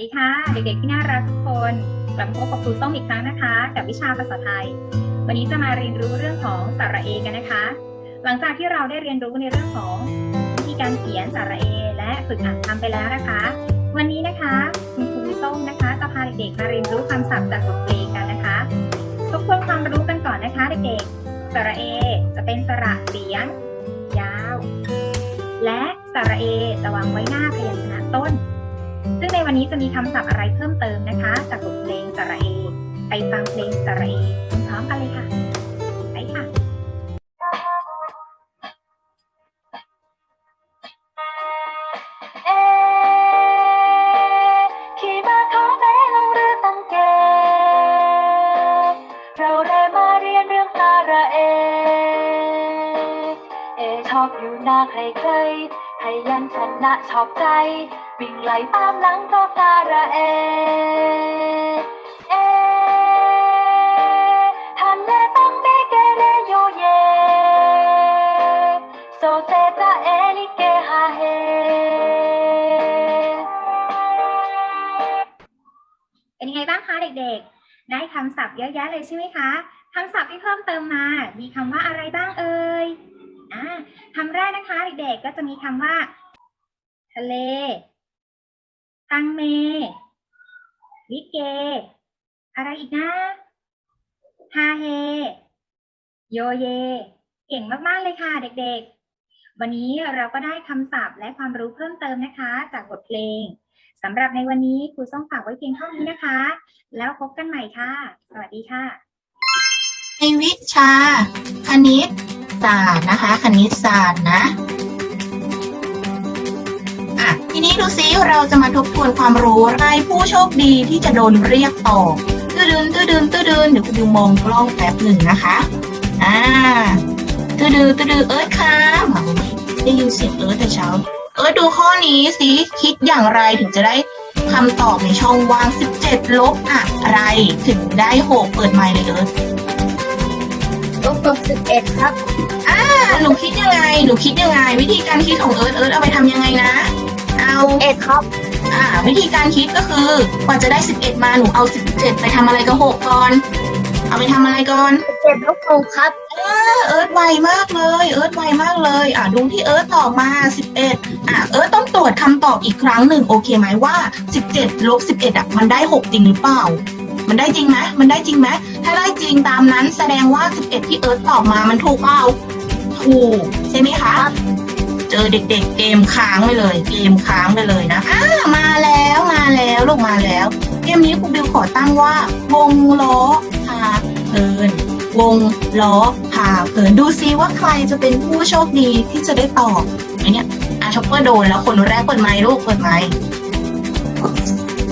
ดีค่ะ เด็กๆที่น่ารักทุกคนกลับมาพบกับครูส้มอีกครั้งนะคะ กับวิชาภาษาไทย วันนี้จะมาเรียนรู้เรื่องของสระเอกันนะคะ หลังจากที่เราได้เรียนรู้ในเรื่องของวิธีการเขียนสระเอและฝึกอ่านคำไปแล้วนะคะ วันนี้นะคะคุณครูส้มนะคะจะพาเด็กๆมาเรียนรู้คำศัพท์จากบทเพลงกันนะคะทบทวนความรู้กันก่อนนะคะเด็กๆสระเอจะเป็นสระเสียง ยาว และสระเอจะวางไว้หน้าพยัญชนะต้น วันนี้จะมีคำศัพท์อะไรเพิ่มเติมนะคะ จากบทเพลงสระเอ ไปฟังเพลงสระเอพร้อมกันเลยค่ะ ไปค่ะเอ๊ะขี่ม้าขาวแม้ลงรือตั้งเกเราได้มาเรียนเรื่องสารเอเอชอบอยู่หน้าใครๆให้ยันชนะชอบใจ วิ่งไล่ตามหลังก็สาระเอเอทันเลต้องเดเกเรโยเยโซเซตาเอลิเกฮาเฮเป็นยังไงบ้างคะเด็กๆ ได้คำศัพท์เยอะแยะเลยใช่ไหมคะคำศัพท์ที่เพิ่มเติมมา มีคำว่าอะไรบ้างเอ่ยอ่าคำแรกนะคะเด็กๆ ก็จะมีคำว่า ทะเล ตังเมลิเก อะไรอีกนะฮาเฮ โยเย เก่งมาก ๆ เลยค่ะเด็ก ๆ วันนี้เราก็ได้คำศัพท์และความรู้เพิ่มเติมนะคะ จากบทเพลงสำหรับในวันนี้ครูส้มฝากไว้เพียงเท่านี้นะคะ แล้วพบกันใหม่ค่ะ สวัสดีค่ะ ในวิชา คณิตศาสตร์นะคะ คณิตศาสตร์นะ นี้ดูซิเราจะมาทบทวนความรู้รายผู้โชคดีที่จะโดนเรียกต่อตื้อดืนตื้อดืนตื้อดืนเดี๋ยวคุณดูมองกล้องแป๊บหนึ่งนะคะอ่าตื้อดือตื้อดือเอิร์ธค่ะได้ยินเสียงเอิร์ธแต่เช้า เอิร์ธดูข้อนี้สิคิดอย่างไรถึงจะได้คำตอบในช่องว่าง 17 ลบอะไรถึงได้ 6 เปิดไมค์เลยเอิร์ธลบกับสิบเอ็ดครับ อ่า หนูคิดยังไง หนูคิดยังไง วิธีการคิดของเอิร์ธเอิร์ธเอาไปทำยังไงนะ เอาเอ็ดครับ อ่า วิธีการคิดก็คือกว่าจะได้ 11 มาหนูเอา 17 ไปทำอะไรกับ6ก่อน เอาไปทำอะไรก่อนสิบเอ็ดลบหกครับเออเอิร์ธไวมากเลย เอิร์ธไวมากเลย อ่าดูที่เอิร์ธตอบมา 11 อ่าเอิร์ธต้องตรวจคำตอบอีกครั้งหนึ่งโอเคไหมว่า 17ลบ11อะมันได้ 6 จริงหรือเปล่า มันได้จริงไหมมันได้จริงไหมถ้าได้จริงตามนั้นแสดงว่า 11 ที่เอิร์ธตอบมามันถูกเปล่าถูกใช่ไหมคะ เจอเด็กๆเกมค้างไปเลย เกมค้างไปเลยนะอ่ามาแล้วมาแล้วลูกมาแล้ว เกมนี้ครูบิวขอตั้งว่า วงล้อพาเพลิน วงล้อพาเพลินดูซิว่าใครจะเป็นผู้โชคดีที่จะได้ตอบไอเนี่ยอะช็อปเปอร์โดนแล้วคนแรกเปิดไมค์ลูกเปิดไมค์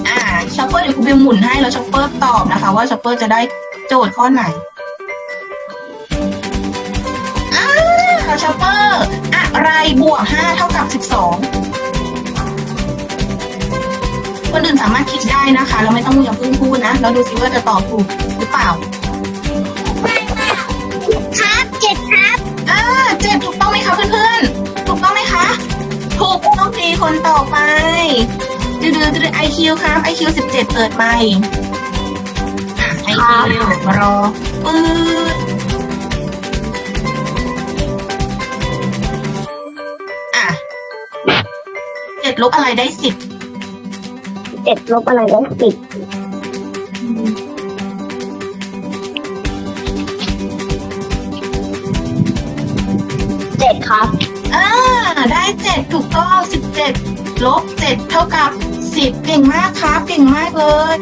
อ่าช็อปเปอร์เดี๋ยวครูบิวหมุนให้แล้วช็อปเปอร์ตอบนะคะ ว่าช็อปเปอร์จะได้โจทย์ข้อไหนอ้าช็อปเปอร์ อะไรบวกห้าเท่ากับสิบสองคนอื่นสามารถคิดได้นะคะ เราไม่ต้องอย่าเพิ่งพูดนะแล้วดูซิว่าจะตอบถูกหรือเปล่า ครับเจ็ดครับอ่าเจ็ดถูกต้องไหมคะเพื่อนๆ ถูกต้องไหมคะ ถูกต้องดีคนต่อไปดืดดืดไอคิวครับไอคิวสิบเจ็ดเปิดไมค์อะไอคิวมารอปื๊ด ดลบอะไรได้สิบเอ็ดลบอะไรได้สิบเจ็ดครับอ่าได้เจ็ดถูกต้องสิบเจ็ดลบเจ็ดเท่ากับสิบเก่งมากครับ เก่งมากเลย